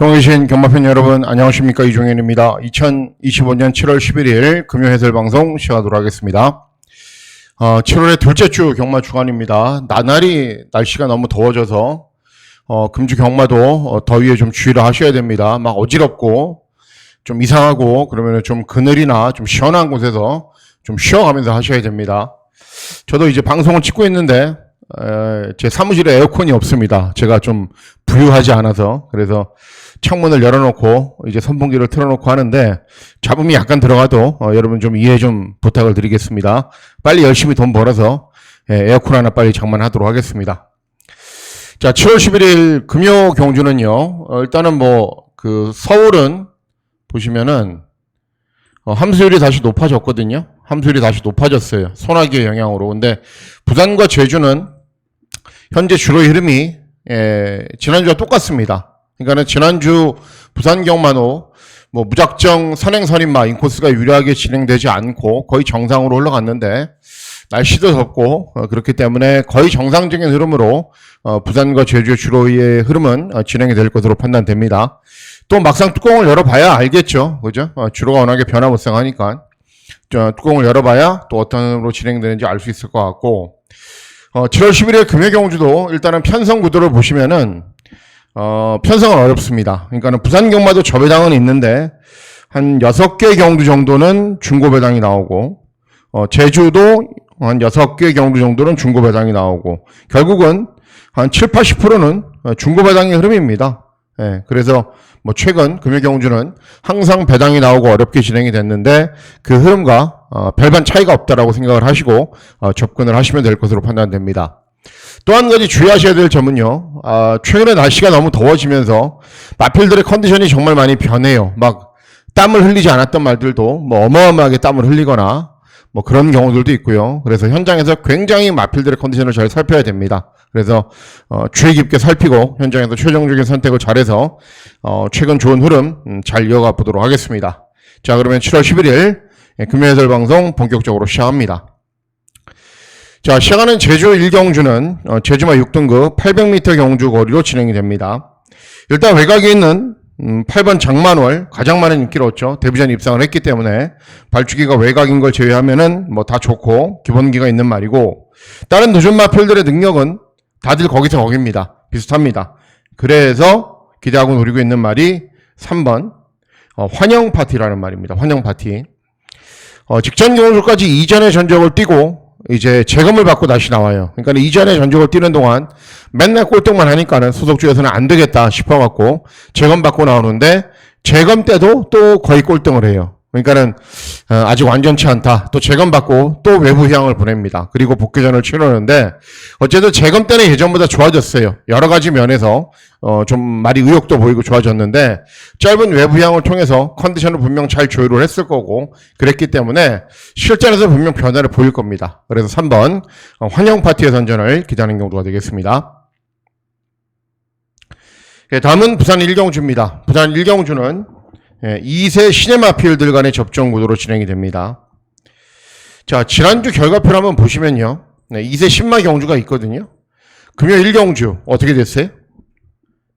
경계신 경마팬 여러분 안녕하십니까 이종현입니다. 2025년 7월 11일 금요 해설 방송 시작하도록 하겠습니다. 어, 7월의 둘째 주 경마 주간입니다. 나날이 날씨가 너무 더워져서 어, 금주 경마도 어, 더위에 좀 주의를 하셔야 됩니다. 막 어지럽고 좀 이상하고 그러면 좀 그늘이나 좀 시원한 곳에서 좀 쉬어가면서 하셔야 됩니다. 저도 이제 방송을 찍고 있는데 에, 제 사무실에 에어컨이 없습니다. 제가 좀 부유하지 않아서 그래서 창문을 열어놓고 이제 선풍기를 틀어놓고 하는데 잡음이 약간 들어가도 어, 여러분 좀 이해 좀 부탁을 드리겠습니다. 빨리 열심히 돈 벌어서 예, 에어컨 하나 빨리 장만하도록 하겠습니다. 자, 7월 11일 금요 경주는요. 어, 일단은 뭐 그 서울은 보시면은 어, 함수율이 다시 높아졌거든요. 함수율이 다시 높아졌어요. 소나기의 영향으로. 근데 부산과 제주는 현재 주로 흐름이 예, 지난주와 똑같습니다. 그러니까는 지난주 부산 경마도 뭐 무작정 선행선임마 인코스가 유리하게 진행되지 않고 거의 정상으로 흘러갔는데 날씨도 덥고 어, 그렇기 때문에 거의 정상적인 흐름으로 어, 부산과 제주 주로의 흐름은 어, 진행이 될 것으로 판단됩니다. 또 막상 뚜껑을 열어봐야 알겠죠, 그죠? 어, 주로가 워낙에 변화무쌍하니까 저, 뚜껑을 열어봐야 또 어떤 흐름으로 진행되는지 알 수 있을 것 같고 어, 7월 11일 금요경주도 일단은 편성 구도를 보시면은 어, 편성은 어렵습니다. 그러니까는 부산 경마도 저배당은 있는데 한 6개 경주 정도는 중고 배당이 나오고 어, 제주도 한 6개 경주 정도는 중고 배당이 나오고 결국은 한 7, 80%는 중고 배당의 흐름입니다. 예, 그래서 뭐 최근 금요 경주는 항상 배당이 나오고 어렵게 진행이 됐는데 그 흐름과 어, 별반 차이가 없다라고 생각을 하시고 어, 접근을 하시면 될 것으로 판단됩니다. 또 한 가지 주의하셔야 될 점은요. 아, 최근에 날씨가 너무 더워지면서 마필들의 컨디션이 정말 많이 변해요. 막 땀을 흘리지 않았던 말들도 뭐 어마어마하게 땀을 흘리거나 뭐 그런 경우들도 있고요. 그래서 현장에서 굉장히 마필들의 컨디션을 잘 살펴야 됩니다. 그래서 어, 주의 깊게 살피고 현장에서 최종적인 선택을 잘해서 어, 최근 좋은 흐름 음, 잘 이어가 보도록 하겠습니다. 자 그러면 7월 11일 예, 금요해설 방송 본격적으로 시작합니다. 자, 시작하는 제주 1경주는 어, 제주마 6등급 800m 경주 거리로 진행이 됩니다. 일단 외곽에 있는 음, 8번 장만월 가장 많은 인기를 얻죠. 데뷔전 입상을 했기 때문에 발주기가 외곽인 걸 제외하면은 뭐 다 좋고 기본기가 있는 말이고 다른 도전 마필들의 능력은 다들 거기서 거기입니다. 비슷합니다. 그래서 기대하고 노리고 있는 말이 3번 어, 환영 파티라는 말입니다. 환영 파티. 어, 직전 경주까지 이전의 전적을 띄고 이제 재검을 받고 다시 나와요. 그러니까 이전에 전적을 뛰는 동안 맨날 꼴등만 하니까는 소속주에서는 안 되겠다 싶어갖고 재검 받고 나오는데 재검 때도 또 거의 꼴등을 해요. 그러니까는 어, 아직 완전치 않다. 또 재검 받고 또 외부 휴양을 보냅니다. 그리고 복귀전을 치르는데 어쨌든 재검 때는 예전보다 좋아졌어요. 여러 가지 면에서 어, 좀 말이 의욕도 보이고 좋아졌는데 짧은 외부 휴양을 통해서 컨디션을 분명 잘 조율을 했을 거고 그랬기 때문에 실전에서 분명 변화를 보일 겁니다. 그래서 3번 어, 환영 파티의 선전을 기다리는 경우가 되겠습니다. 예, 다음은 부산 일경주입니다. 부산 일경주는 예, 2세 시네마필들 간의 접종 구도로 진행이 됩니다. 자, 지난주 결과표를 한번 보시면요. 네, 2세 신마 경주가 있거든요. 금요 1경주 어떻게 됐어요?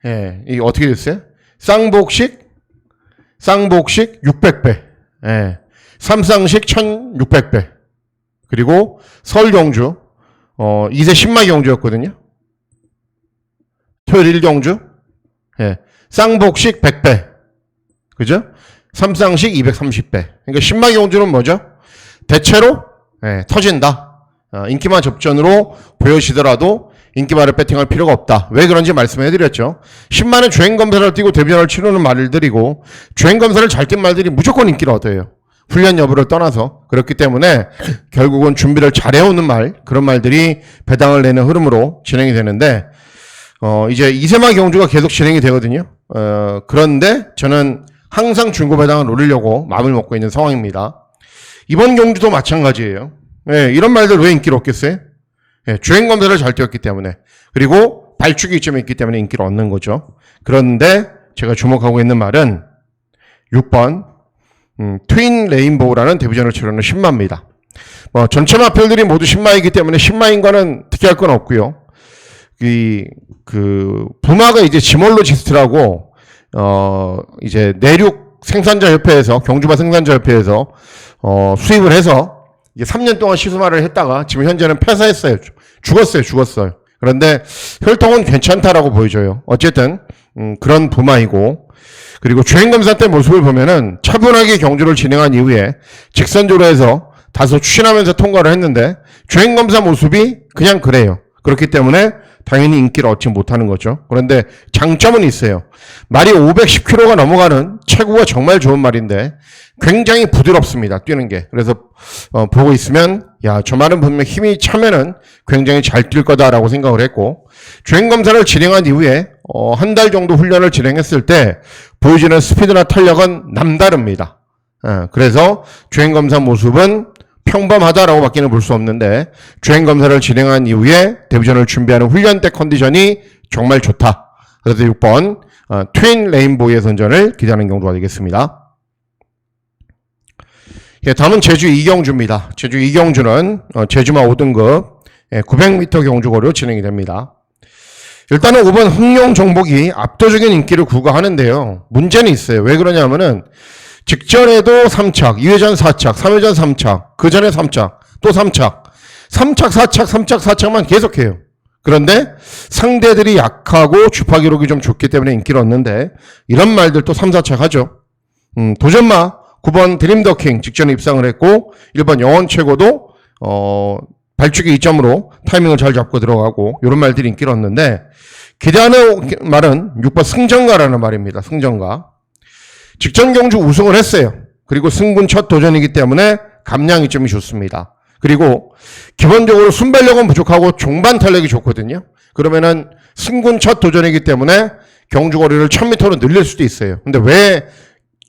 예, 이 어떻게 됐어요? 쌍복식, 쌍복식 600배, 예, 삼쌍식 1600배, 그리고 설경주, 어, 2세 신마 경주였거든요. 토요일 1경주, 예, 쌍복식 100배, 그죠? 삼쌍식 230배. 그러니까 신마 경주는 뭐죠? 대체로 예, 터진다. 어, 인기만 접전으로 보여지더라도 인기말을 배팅할 필요가 없다. 왜 그런지 말씀해 드렸죠. 10만은 주행 검사를 뛰고 데뷔전을 치르는 말들이고 주행 검사를 잘 뛴 말들이 무조건 인기를 얻어요. 훈련 여부를 떠나서 그렇기 때문에 결국은 준비를 잘 해오는 말 그런 말들이 배당을 내는 흐름으로 진행이 되는데 어 이제 이세마 경주가 계속 진행이 되거든요. 어 그런데 저는 항상 중고 배당을 노리려고 마음을 먹고 있는 상황입니다. 이번 경주도 마찬가지예요. 예, 이런 말들 왜 인기를 얻겠어요? 예, 주행 검사를 잘 뛰었기 때문에 그리고 발축이 이점에 있기 때문에 인기를 얻는 거죠. 그런데 제가 주목하고 있는 말은 6번 음, 트윈 레인보우라는 데뷔전을 치르는 신마입니다. 뭐 전체 마필들이 모두 신마이기 때문에 신마인 과는 특이할 건 없고요. 이 그 부마가 이제 지몰로지스트라고 어, 이제 내륙 생산자 협회에서, 경주마 생산자 협회에서, 어, 수입을 해서 이제 3년 동안 시수마를 했다가 지금 현재는 폐사했어요. 죽- 죽었어요. 죽었어요. 그런데 혈통은 괜찮다라고 보여져요. 어쨌든, 음, 그런 부마이고, 그리고 주행검사 때 모습을 보면은 차분하게 경주를 진행한 이후에 직선주로 해서 다소 추진하면서 통과를 했는데 주행검사 모습이 그냥 그래요. 그렇기 때문에 당연히 인기를 얻지 못하는 거죠. 그런데 장점은 있어요. 말이 510km가 넘어가는 체구가 정말 좋은 말인데 굉장히 부드럽습니다. 뛰는 게. 그래서 어, 보고 있으면 야, 저 말은 분명 힘이 차면은 굉장히 잘 뛸 거다라고 생각을 했고 주행 검사를 진행한 이후에 어, 한 달 정도 훈련을 진행했을 때 보여지는 스피드나 탄력은 남다릅니다. 예, 그래서 주행 검사 모습은 평범하다라고 밖에는 볼 수 없는데 주행 검사를 진행한 이후에 데뷔전을 준비하는 훈련 때 컨디션이 정말 좋다. 그래서 6번 어, 트윈 레인보이의 선전을 기대하는 경우가 되겠습니다. 예, 다음은 제주 이경주입니다. 제주 이경주는 어, 제주마 5등급 900m 경주거리로 진행이 됩니다. 일단은 5번 흥룡 정복이 압도적인 인기를 구가하는데요. 문제는 있어요. 왜 그러냐면은 직전에도 3착, 2회전 4착, 3회전 3착, 그 전에 3착, 또 3착, 3착, 4착, 3착, 4착만 계속해요. 그런데 상대들이 약하고 주파 기록이 좀 좋기 때문에 인기를 얻는데 이런 말들 또 3, 4착 하죠. 음, 도전마 9번 드림더킹 직전에 입상을 했고 1번 영원 최고도 어, 발주기 2점으로 타이밍을 잘 잡고 들어가고 이런 말들이 인기를 얻는데 기대하는 말은 6번 승전가라는 말입니다. 승전가. 직전 경주 우승을 했어요. 그리고 승군 첫 도전이기 때문에 감량 이점이 좋습니다. 그리고 기본적으로 순발력은 부족하고 종반 탄력이 좋거든요. 그러면은 승군 첫 도전이기 때문에 경주 거리를 1000m로 늘릴 수도 있어요. 근데 왜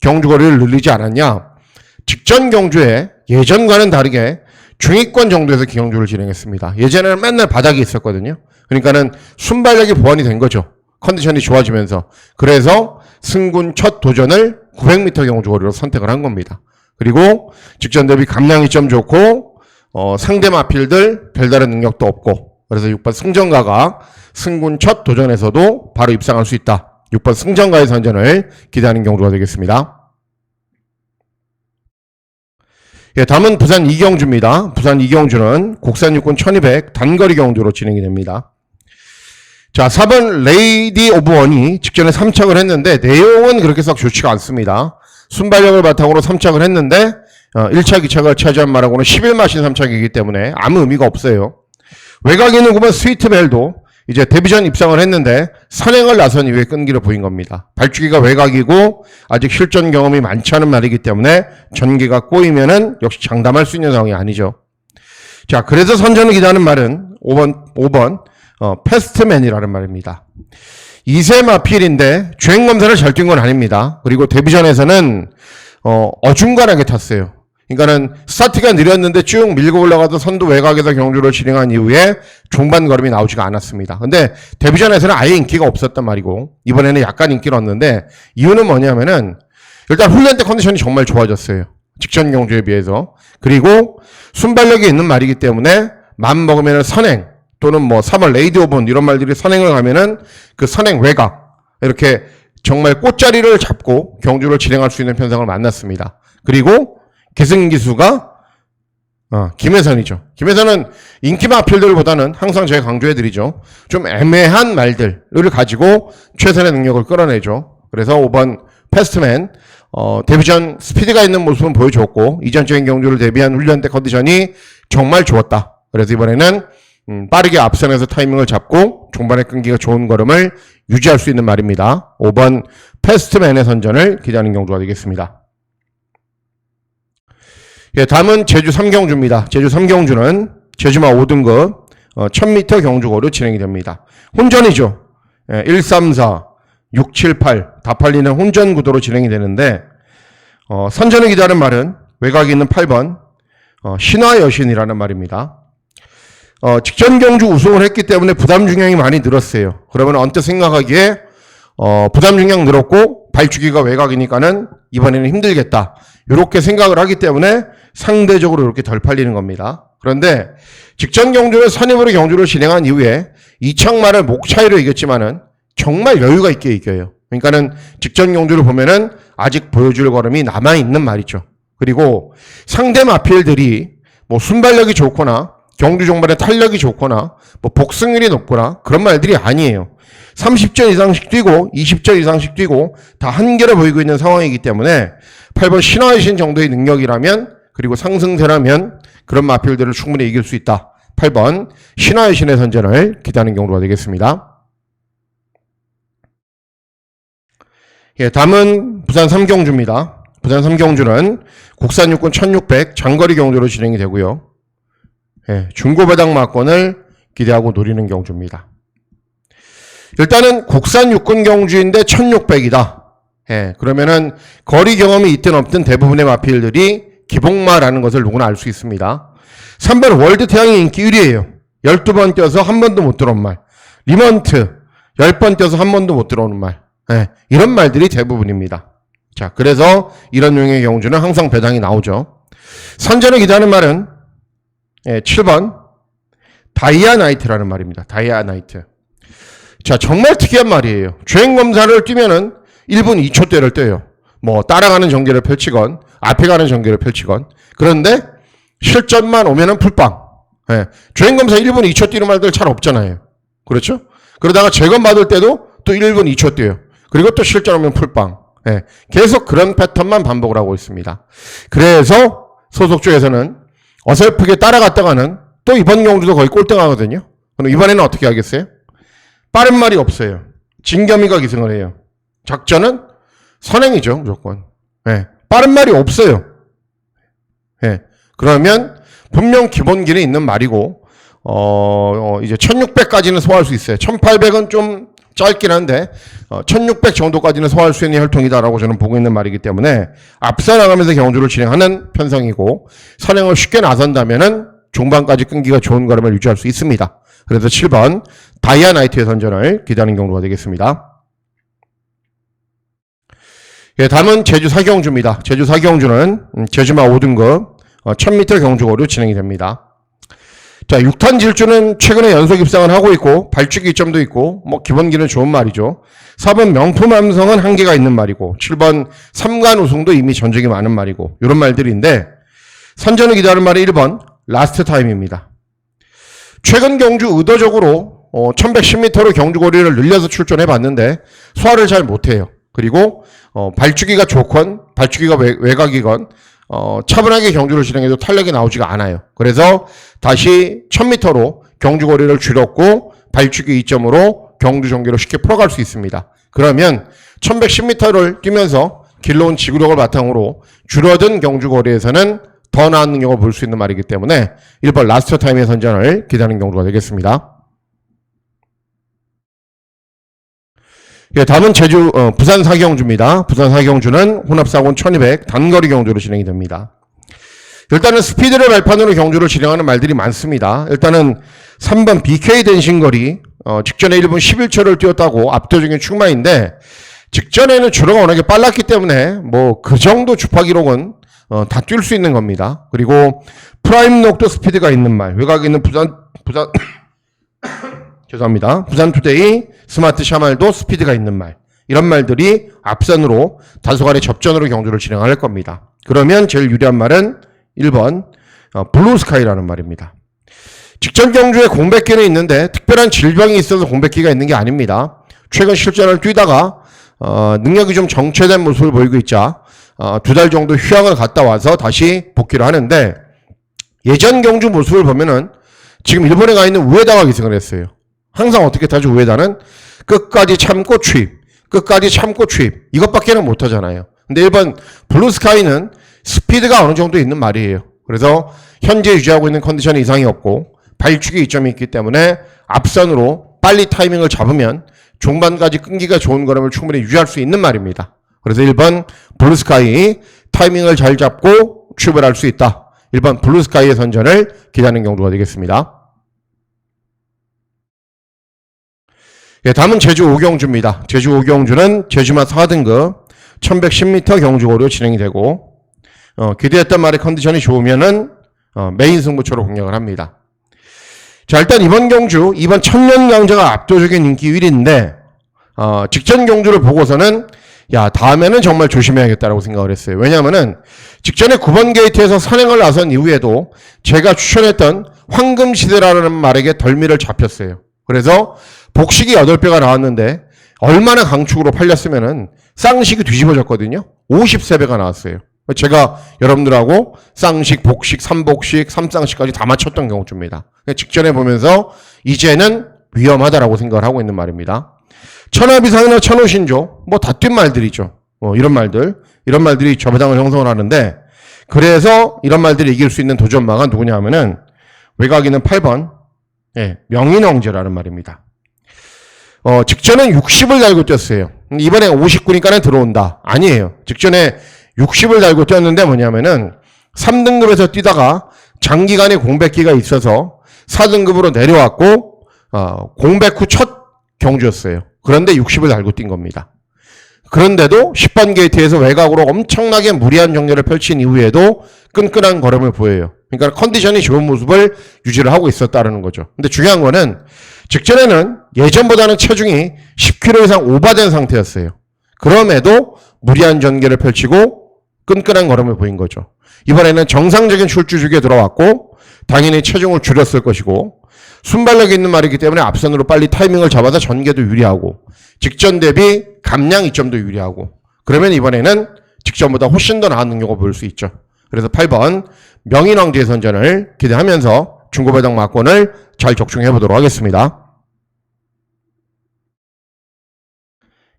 경주 거리를 늘리지 않았냐? 직전 경주에 예전과는 다르게 중위권 정도에서 경주를 진행했습니다. 예전에는 맨날 바닥에 있었거든요. 그러니까는 순발력이 보완이 된 거죠. 컨디션이 좋아지면서. 그래서 승군 첫 도전을 900m 경주거리로 선택을 한 겁니다. 그리고 직전 대비 감량이 좀 좋고 어, 상대 마필들 별다른 능력도 없고 그래서 6번 승전가가 승군 첫 도전에서도 바로 입상할 수 있다. 6번 승전가의 선전을 기대하는 경주가 되겠습니다. 예, 다음은 부산 이경주입니다. 부산 이경주는 국산 육군 1200 단거리 경주로 진행이 됩니다. 자, 4번 레이디 오브 원이 직전에 3착을 했는데 내용은 그렇게 썩 좋지가 않습니다. 순발력을 바탕으로 3착을 했는데 어, 1착, 2착을 차지한 말하고는 11마신 3착이기 때문에 아무 의미가 없어요. 외곽에 있는 9번 스위트벨도 이제 데뷔전 입상을 했는데 선행을 나선 이후에 끈기를 보인 겁니다. 발주기가 외곽이고 아직 실전 경험이 많지 않은 말이기 때문에 전기가 꼬이면은 역시 장담할 수 있는 상황이 아니죠. 자, 그래서 선전을 기다하는 말은 5번, 5번, 어, 패스트맨이라는 말입니다. 2세 마 필인데 주행 검사를 잘 뛴 건 아닙니다. 그리고 데뷔전에서는 어, 어중간하게 탔어요. 그러니까는 스타트가 느렸는데 쭉 밀고 올라가던 선두 외곽에서 경주를 진행한 이후에 중반 걸음이 나오지가 않았습니다. 근데 데뷔전에서는 아예 인기가 없었단 말이고 이번에는 약간 인기를 얻는데 이유는 뭐냐면은 일단 훈련 때 컨디션이 정말 좋아졌어요. 직전 경주에 비해서. 그리고 순발력이 있는 말이기 때문에 맘 먹으면 선행 또는 뭐 3월 레이디 오븐 이런 말들이 선행을 가면은 그 선행 외곽 이렇게 정말 꽃자리를 잡고 경주를 진행할 수 있는 편성을 만났습니다. 그리고 기승기수가 어, 김혜선이죠. 김혜선은 인기 마필들보다는 항상 제가 강조해드리죠. 좀 애매한 말들을 가지고 최선의 능력을 끌어내죠. 그래서 5번 패스트맨 어, 데뷔전 스피드가 있는 모습은 보여줬고 이전적인 경주를 대비한 훈련 때 컨디션이 정말 좋았다. 그래서 이번에는 음, 빠르게 앞선에서 타이밍을 잡고 중반에 끈기가 좋은 걸음을 유지할 수 있는 말입니다. 5번 패스트맨의 선전을 기대하는 경주가 되겠습니다. 예, 다음은 제주 3경주입니다. 제주 3경주는 제주마 5등급 어, 1000m 경주고로 진행이 됩니다. 혼전이죠. 예, 134, 678 다 팔리는 혼전 구도로 진행이 되는데 어, 선전을 기다는 말은 외곽에 있는 8번 어, 신화 여신이라는 말입니다. 어, 직전 경주 우승을 했기 때문에 부담 중량이 많이 늘었어요. 그러면 언뜻 생각하기에 어, 부담 중량 늘었고 발주기가 외곽이니까는 이번에는 힘들겠다. 이렇게 생각을 하기 때문에 상대적으로 이렇게 덜 팔리는 겁니다. 그런데 직전 경주는 선임으로 경주를 진행한 이후에 이창만을 목 차이로 이겼지만은 정말 여유가 있게 이겨요. 그러니까는 직전 경주를 보면은 아직 보여줄 걸음이 남아 있는 말이죠. 그리고 상대 마필들이 뭐 순발력이 좋거나 경주 종반의 탄력이 좋거나 뭐 복승률이 높거나 그런 말들이 아니에요. 30점 이상씩 뛰고 20점 이상씩 뛰고 다 한결에 보이고 있는 상황이기 때문에 8번 신화의 신 정도의 능력이라면 그리고 상승세라면 그런 마필들을 충분히 이길 수 있다. 8번 신화의 신의 선전을 기대하는 경우가 되겠습니다. 예, 다음은 부산 3경주입니다. 부산 3경주는 국산 육군 1600 장거리 경주로 진행이 되고요. 예, 중고 배당 막권을 기대하고 노리는 경주입니다. 일단은 국산 육군 경주인데 1600이다. 예, 그러면은 거리 경험이 있든 없든 대부분의 마필들이 기복마라는 것을 누구나 알 수 있습니다. 3번 월드 태양의 인기 1위에요. 12번 뛰어서 한 번도 못 들어온 말. 리먼트 10번 뛰어서 한 번도 못 들어오는 말. 예, 이런 말들이 대부분입니다. 자, 그래서 이런 용의 경주는 항상 배당이 나오죠. 선전을 기대하는 말은 예, 7번 다이아 나이트라는 말입니다. 다이아 나이트. 자, 정말 특이한 말이에요. 주행 검사를 뛰면은 1분 2초대를 떼요. 뭐 따라가는 전개를 펼치건 앞에 가는 전개를 펼치건 그런데 실전만 오면은 풀빵. 예, 주행 검사 1분 2초 뛰는 말들 잘 없잖아요. 그렇죠? 그러다가 재검 받을 때도 또 1분 2초 뛰어요. 그리고 또 실전 오면 풀빵. 예, 계속 그런 패턴만 반복을 하고 있습니다. 그래서 소속 쪽에서는 어설프게 따라갔다가는 또 이번 경주도 거의 꼴등하거든요. 그럼 이번에는 어떻게 하겠어요? 빠른 말이 없어요. 진겸이가 기승을 해요. 작전은 선행이죠, 무조건. 예, 빠른 말이 없어요. 예, 그러면 분명 기본기는 있는 말이고, 어, 어, 이제 1600까지는 소화할 수 있어요. 1800은 좀 짧긴 한데, 어, 1600 정도까지는 소화할 수 있는 혈통이다라고 저는 보고 있는 말이기 때문에, 앞서 나가면서 경주를 진행하는 편성이고, 선행을 쉽게 나선다면은 중반까지 끈기가 좋은 걸음을 유지할 수 있습니다. 그래서 7번 다이아 나이트의 선전을 기대하는 경우가 되겠습니다. 예, 다음은 제주 사경주입니다. 제주 사경주는 음, 제주마 5등급 어, 1000m 경주거로 진행이 됩니다. 자, 6탄 질주는 최근에 연속 입상을 하고 있고 발주기 점도 있고 뭐 기본기는 좋은 말이죠. 4번 명품 함성은 한계가 있는 말이고 7번 삼관 우승도 이미 전적이 많은 말이고 이런 말들인데 선전을 기다리는 말이 1번 라스트 타임입니다. 최근 경주 의도적으로 어, 1110m로 경주 거리를 늘려서 출전해 봤는데 소화를 잘 못해요. 그리고 어, 발주기가 좋건 발주기가 외, 외곽이건 어, 차분하게 경주를 진행해도 탄력이 나오지가 않아요. 그래서 다시 1000m로 경주 거리를 줄였고 발주기 2점으로 경주 전개로 쉽게 풀어갈 수 있습니다. 그러면 1110m를 뛰면서 길러온 지구력을 바탕으로 줄어든 경주 거리에서는 더 나은 능력을 볼 수 있는 말이기 때문에 1번 라스트 타임의 선전을 기대하는 경우가 되겠습니다. 예, 다음은 제주 어, 부산 사경주입니다. 부산 사경주는 혼합사고는 1200 단거리 경주로 진행이 됩니다. 일단은 스피드를 발판으로 경주를 진행하는 말들이 많습니다. 일단은 3번 BK 댄싱거리 어, 직전에 1분 11초를 뛰었다고 압도적인 출마인데 직전에는 주로가 워낙에 빨랐기 때문에 뭐 그 정도 주파 기록은 어, 다 뛸 수 있는 겁니다. 그리고 프라임 녹도 스피드가 있는 말 외곽에 있는 부산 부산 죄송합니다. 부산투데이 스마트 샤말도 스피드가 있는 말. 이런 말들이 앞선으로 다소간의 접전으로 경주를 진행할 겁니다. 그러면 제일 유리한 말은 1번 어, 블루스카이라는 말입니다. 직전 경주에 공백기는 있는데 특별한 질병이 있어서 공백기가 있는 게 아닙니다. 최근 실전을 뛰다가 어, 능력이 좀 정체된 모습을 보이고 있자 어, 두 달 정도 휴양을 갔다 와서 다시 복귀를 하는데 예전 경주 모습을 보면은 지금 일본에 가 있는 우에다가 기승을 했어요. 항상 어떻게 타죠 우에다는 끝까지 참고 추입, 끝까지 참고 추입 이것밖에는 못 하잖아요. 근데 일본 블루스카이는 스피드가 어느 정도 있는 말이에요. 그래서 현재 유지하고 있는 컨디션에 이상이 없고 발축이 이점이 있기 때문에 앞선으로 빨리 타이밍을 잡으면 중반까지 끈기가 좋은 걸음을 충분히 유지할 수 있는 말입니다. 그래서 1번 블루스카이 타이밍을 잘 잡고 출발할 수 있다. 1번 블루스카이의 선전을 기대하는 경우가 되겠습니다. 예, 다음은 제주 오경주입니다. 제주 오경주는 제주마 4등급 1110m 경주고로 진행이 되고 어, 기대했던 말의 컨디션이 좋으면은 어, 메인 승부처로 공략을 합니다. 자 일단 이번 경주 이번 천년 강자가 압도적인 인기 1위인데 어, 직전 경주를 보고서는 야 다음에는 정말 조심해야겠다라고 생각을 했어요. 왜냐하면은 직전에 9번 게이트에서 선행을 나선 이후에도 제가 추천했던 황금 시대라는 말에게 덜미를 잡혔어요. 그래서 복식이 8배가 나왔는데 얼마나 강축으로 팔렸으면은 쌍식이 뒤집어졌거든요. 50세배가 나왔어요. 제가 여러분들하고 쌍식, 복식, 삼복식, 삼쌍식까지 다 맞췄던 경우입니다. 직전에 보면서 이제는 위험하다라고 생각을 하고 있는 말입니다. 천하비상이나 천호신조, 뭐 다 뛴 말들이죠. 뭐 이런 말들, 이런 말들이 저배당을 형성을 하는데, 그래서 이런 말들이 이길 수 있는 도전마가 누구냐 하면은, 외곽이는 8번, 예, 명인왕제라는 말입니다. 어, 직전엔 60을 달고 뛰었어요. 이번에 59니까는 들어온다. 아니에요. 직전에 60을 달고 뛰었는데 뭐냐면은 3등급에서 뛰다가 장기간의 공백기가 있어서 4등급으로 내려왔고 어, 공백 후 첫 경주였어요. 그런데 60을 달고 뛴 겁니다. 그런데도 10번 게이트에서 외곽으로 엄청나게 무리한 정렬을 펼친 이후에도 끈끈한 걸음을 보여요. 그러니까 컨디션이 좋은 모습을 유지를 하고 있었다는 거죠. 근데 중요한 거는 직전에는 예전보다는 체중이 10kg 이상 오버된 상태였어요. 그럼에도 무리한 전개를 펼치고 끈끈한 걸음을 보인 거죠. 이번에는 정상적인 출주 주기에 들어왔고 당연히 체중을 줄였을 것이고 순발력이 있는 말이기 때문에 앞선으로 빨리 타이밍을 잡아서 전개도 유리하고 직전 대비 감량 이점도 유리하고 그러면 이번에는 직전보다 훨씬 더 나은 능력을 보일 수 있죠. 그래서 8번 명인왕제 선전을 기대하면서 중고배당 막권을 잘 적중해 보도록 하겠습니다.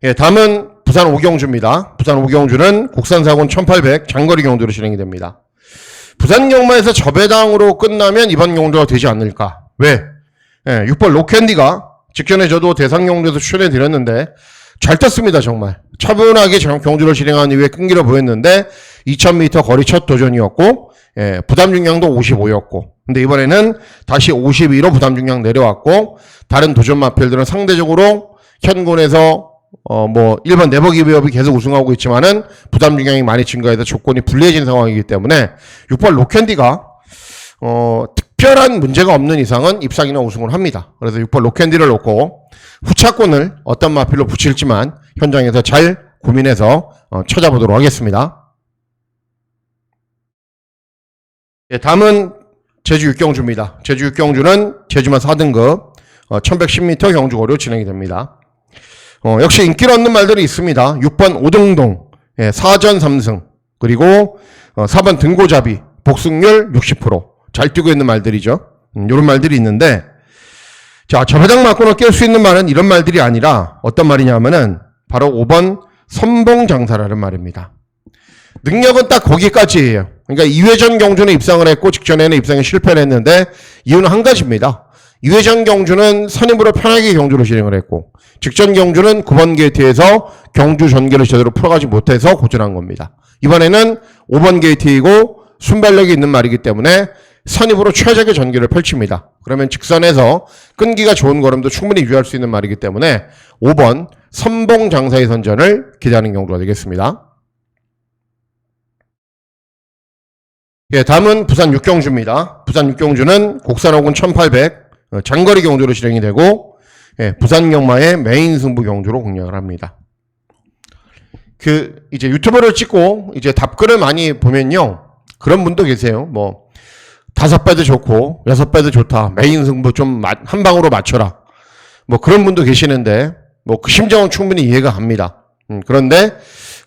예, 다음은 부산 오경주입니다. 부산 오경주는 국산사군 1800 장거리 경주로 진행이 됩니다. 부산 경마에서 저배당으로 끝나면 이번 경주가 되지 않을까? 왜? 예, 6번 로캔디가 직전에 저도 대상 경주에서 출연해 드렸는데 잘 떴습니다, 정말. 차분하게 경주를 진행한 이후에 끈기를 보였는데 2000m 거리 첫 도전이었고 예, 부담 중량도 55였고 근데 이번에는 다시 52로 부담 중량 내려왔고 다른 도전 마필들은 상대적으로 현군에서 어, 뭐, 일반 네버기 비업이 계속 우승하고 있지만은 부담 중량이 많이 증가해서 조건이 불리해진 상황이기 때문에 6번 로캔디가 어, 특별한 문제가 없는 이상은 입상이나 우승을 합니다. 그래서 6번 로캔디를 놓고 후차권을 어떤 마필로 붙일지만 현장에서 잘 고민해서 어, 찾아보도록 하겠습니다. 예, 다음은 제주 육경주입니다. 제주 육경주는 제주만 4등급 어, 1110m 경주거리로 진행이 됩니다. 어, 역시 인기를 얻는 말들이 있습니다. 6번 오등동, 예, 4전 3승, 그리고 어, 4번 등고잡이, 복승률 60%. 잘 뛰고 있는 말들이죠. 음, 이런 말들이 있는데, 자, 저배당 맞고는 깰 수 있는 말은 이런 말들이 아니라 어떤 말이냐면은 바로 5번 선봉장사라는 말입니다. 능력은 딱 거기까지예요. 그러니까 2회전 경주는 입상을 했고 직전에는 입상에 실패를 했는데 이유는 한 가지입니다. 2회전 경주는 선임으로 편하게 경주를 진행을 했고 직전 경주는 9번 게이트에서 경주 전개를 제대로 풀어가지 못해서 고전한 겁니다. 이번에는 5번 게이트이고 순발력이 있는 말이기 때문에 선입으로 최적의 전개를 펼칩니다. 그러면 직선에서 끈기가 좋은 걸음도 충분히 유의할 수 있는 말이기 때문에 5번 선봉 장사의 선전을 기대하는 경우가 되겠습니다. 예, 다음은 부산 육경주입니다. 부산 육경주는 곡산호군 1800 어, 장거리 경주로 진행이 되고 예, 부산 경마의 메인 승부 경주로 공략을 합니다. 그 이제 유튜브를 찍고 이제 답글을 많이 보면요 그런 분도 계세요. 뭐 다섯 배도 좋고 여섯 배도 좋다. 메인 승부 좀 한 방으로 맞춰라. 뭐 그런 분도 계시는데 뭐 그 심정은 충분히 이해가 갑니다. 음, 그런데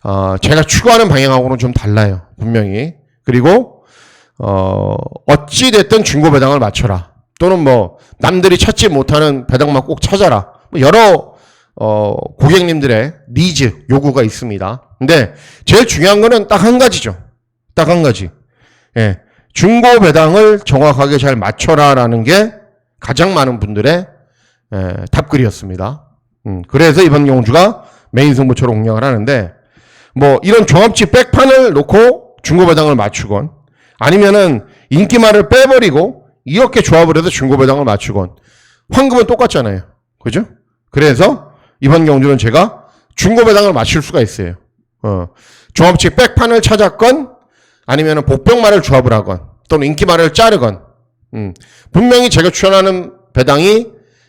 어, 제가 추구하는 방향하고는 좀 달라요. 분명히. 그리고 어, 어찌 됐든 중고 배당을 맞춰라. 또는 뭐 남들이 찾지 못하는 배당만 꼭 찾아라. 뭐 여러 어, 고객님들의 니즈 요구가 있습니다. 근데 제일 중요한 거는 딱 한 가지죠. 딱 한 가지. 예. 중고 배당을 정확하게 잘 맞춰라라는 게 가장 많은 분들의 예, 답글이었습니다. 음, 그래서 이번 경주가 메인 승부처럼 공략을 하는데 뭐 이런 종합집 백판을 놓고 중고 배당을 맞추건 아니면은 인기말을 빼버리고 이렇게 조합을 해서 중고배당을 맞추건 황금은 똑같잖아요. 그죠? 그래서 이번 경주는 제가 중고배당을 맞출 수가 있어요. 어. 종합식 백판을 찾았건 아니면 복병말을 조합을 하건 또는 인기말을 자르건 음. 분명히 제가 추천하는 배당이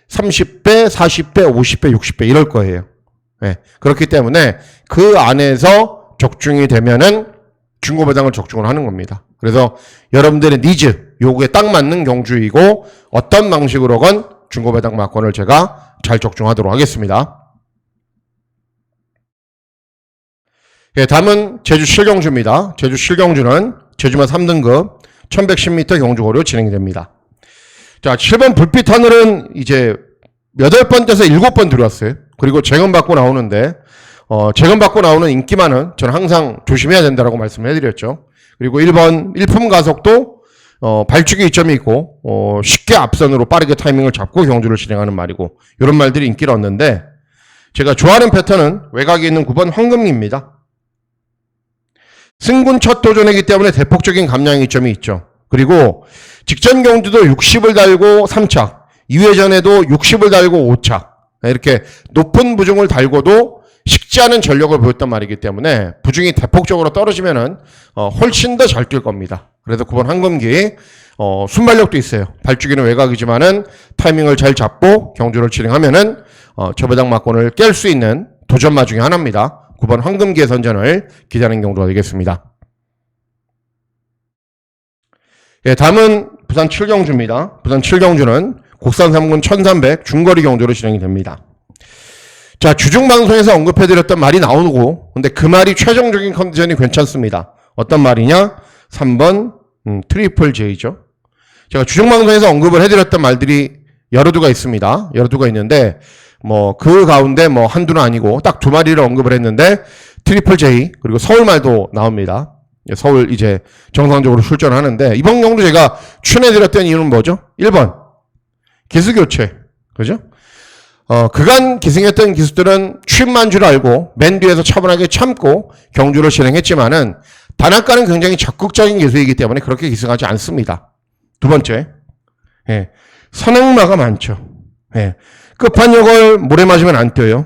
30배, 40배, 50배, 60배 이럴 거예요. 예, 그렇기 때문에 그 안에서 적중이 되면은 중고배당을 적중을 하는 겁니다. 그래서 여러분들의 니즈, 요구에 딱 맞는 경주이고 어떤 방식으로건 중고배당 막권을 제가 잘 적중하도록 하겠습니다. 예, 다음은 제주 실경주입니다. 제주 실경주는 제주마 3등급 1110m 경주고로 진행이 됩니다. 자, 7번 불빛 하늘은 이제 8번째에서 7번 들어왔어요. 그리고 재검받고 나오는데, 어, 재검받고 나오는 인기 많은, 저는 항상 조심해야 된다라고 말씀을 해드렸죠. 그리고 1번, 일품 가속도, 어, 발주기 이점이 있고, 어, 쉽게 앞선으로 빠르게 타이밍을 잡고 경주를 진행하는 말이고, 이런 말들이 인기를 얻는데, 제가 좋아하는 패턴은 외곽에 있는 9번 황금기입니다. 승군 첫 도전이기 때문에 대폭적인 감량 이점이 있죠. 그리고 직전 경주도 60을 달고 3차, 2회전에도 60을 달고 5차, 이렇게 높은 부중을 달고도 식지 않은 전력을 보였단 말이기 때문에 부중이 대폭적으로 떨어지면은 어, 훨씬 더 잘 뛸 겁니다. 그래서 9번 황금기 어, 순발력도 있어요. 발주기는 외곽이지만은 타이밍을 잘 잡고 경주를 진행하면은 어, 저배당 막권을 깰 수 있는 도전마 중에 하나입니다. 9번 황금기의 선전을 기다리는 경주가 되겠습니다. 예, 다음은 부산 7경주입니다. 부산 7경주는 국산 3군 1300 중거리 경주로 진행이 됩니다. 자, 주중 방송에서 언급해드렸던 말이 나오고, 근데 그 말이 최종적인 컨디션이 괜찮습니다. 어떤 말이냐? 3번, 음, 트리플 J죠. 제가 주중 방송에서 언급을 해드렸던 말들이 여러 두가 있습니다. 여러 두가 있는데, 뭐, 그 가운데 뭐 한두는 아니고, 딱 두 마리를 언급을 했는데, 트리플 J, 그리고 서울 말도 나옵니다. 예, 서울 이제 정상적으로 출전하는데, 이번 경도 제가 추천해드렸던 이유는 뭐죠? 1번, 기수 교체. 그죠? 어, 그간 기승했던 기수들은 취임만 줄 알고 맨 뒤에서 차분하게 참고 경주를 진행했지만은 단학가는 굉장히 적극적인 기수이기 때문에 그렇게 기승하지 않습니다. 두 번째, 예, 선행마가 많죠. 예, 끝판역을 모래 맞으면 안 뛰어요.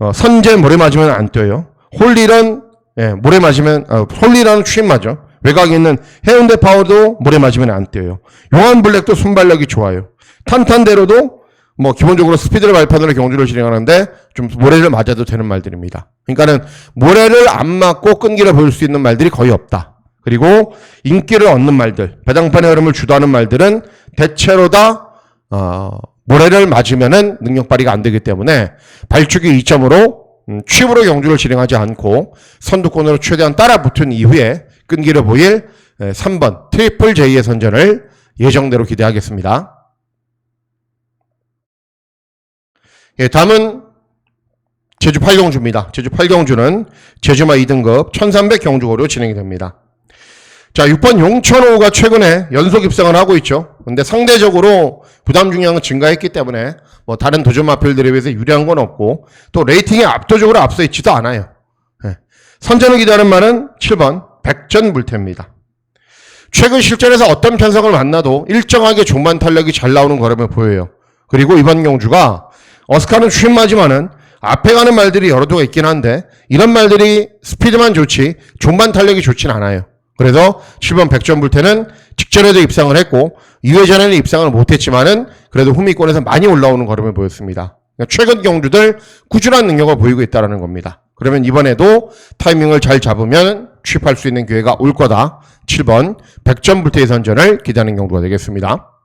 어, 선제 모래 맞으면 안 뛰어요. 홀리런 예, 모래 맞으면 어, 홀리런 취임 맞아. 외곽에 있는 해운대 파워도 모래 맞으면 안 뛰어요. 용한 블랙도 순발력이 좋아요. 탄탄대로도 뭐 기본적으로 스피드를 발판으로 경주를 진행하는데 좀 모래를 맞아도 되는 말들입니다. 그러니까는 모래를 안 맞고 끈기를 보일 수 있는 말들이 거의 없다. 그리고 인기를 얻는 말들, 배당판의 흐름을 주도하는 말들은 대체로 다 어, 모래를 맞으면은 능력 발휘가 안 되기 때문에 발주기 2점으로 음, 취입으로 경주를 진행하지 않고 선두권으로 최대한 따라붙은 이후에 끈기를 보일 에, 3번 트리플 J의 선전을 예정대로 기대하겠습니다. 예, 다음은 제주 8경주입니다. 제주 8경주는 제주마 2등급 1300 경주고로 진행이 됩니다. 자, 6번 용천호가 최근에 연속 입상을 하고 있죠. 근데 상대적으로 부담 중량은 증가했기 때문에 뭐 다른 도전 마필들에 비해서 유리한 건 없고 또 레이팅에 압도적으로 앞서 있지도 않아요. 예. 선전을 기다리는 말은 7번 백전불태입니다. 최근 실전에서 어떤 편성을 만나도 일정하게 종반 탄력이 잘 나오는 걸음을 보여요. 그리고 이번 경주가 어스카는 쉼하지만은 앞에 가는 말들이 여러 도가 있긴 한데 이런 말들이 스피드만 좋지 종반 탄력이 좋진 않아요. 그래서 7번 백전 불태는 직전에도 입상을 했고 2회전에는 입상을 못했지만은 그래도 후미권에서 많이 올라오는 걸음을 보였습니다. 그러니까 최근 경주들 꾸준한 능력을 보이고 있다는 겁니다. 그러면 이번에도 타이밍을 잘 잡으면 취입할 수 있는 기회가 올 거다. 7번 백전 불태의 선전을 기다리는 경주가 되겠습니다.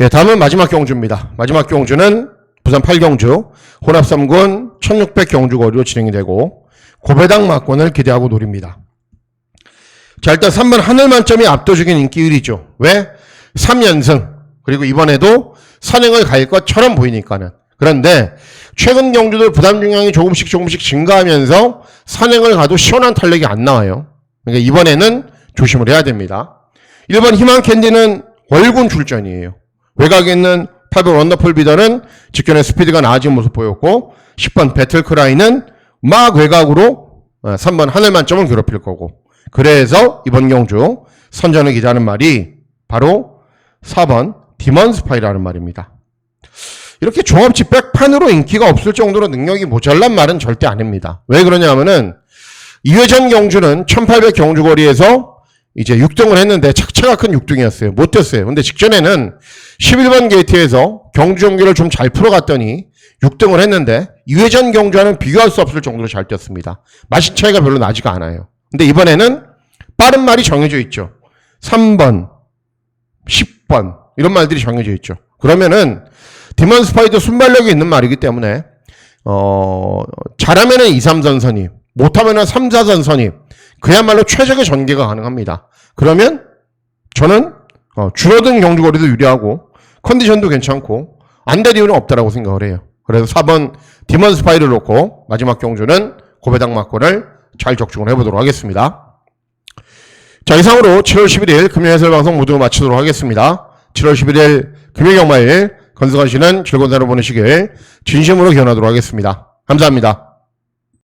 예, 다음은 마지막 경주입니다. 마지막 경주는 부산 8경주 혼합 3군 1600 경주 거리로 진행이 되고 고배당 막권을 기대하고 노립니다. 자, 일단 3번 하늘 만점이 압도적인 인기 1위죠. 왜? 3연승. 그리고 이번에도 선행을 갈 것처럼 보이니까는. 그런데 최근 경주들 부담 중량이 조금씩 조금씩 증가하면서 선행을 가도 시원한 탄력이 안 나와요. 그러니까 이번에는 조심을 해야 됩니다. 1번 희망 캔디는 월군 출전이에요. 외곽에 있는 8번 원더풀 비더는 직전에 스피드가 나아진 모습 보였고 10번 배틀크라이는 막 외곽으로 3번 하늘만점을 괴롭힐 거고 그래서 이번 경주 선전을 기자는 말이 바로 4번 디먼 스파이라는 말입니다. 이렇게 종합집 백판으로 인기가 없을 정도로 능력이 모자란 말은 절대 아닙니다. 왜 그러냐면은 2회전 경주는 1800 경주거리에서 이제 6등을 했는데 착차가 큰 6등이었어요. 못 뛰었어요. 근데 직전에는 11번 게이트에서 경주 경기를 좀 잘 풀어갔더니 6등을 했는데 2회전 경주와는 비교할 수 없을 정도로 잘 뛰었습니다. 마신 차이가 별로 나지가 않아요. 근데 이번에는 빠른 말이 정해져 있죠. 3번, 10번 이런 말들이 정해져 있죠. 그러면은 디먼 스파이도 순발력이 있는 말이기 때문에 어 잘하면은 2, 3선 선임, 못하면은 3, 4선 선임. 그야말로 최적의 전개가 가능합니다. 그러면 저는 어, 줄어든 경주거리도 유리하고 컨디션도 괜찮고 안 될 이유는 없다라고 생각을 해요. 그래서 4번 디먼 스파이를 놓고 마지막 경주는 고배당 막고를 잘 적중을 해보도록 하겠습니다. 자 이상으로 7월 11일 금요 해설 방송 모두 마치도록 하겠습니다. 7월 11일 금요 경마일 건승환 씨는 즐거운 하루 보내시길 진심으로 기원하도록 하겠습니다. 감사합니다.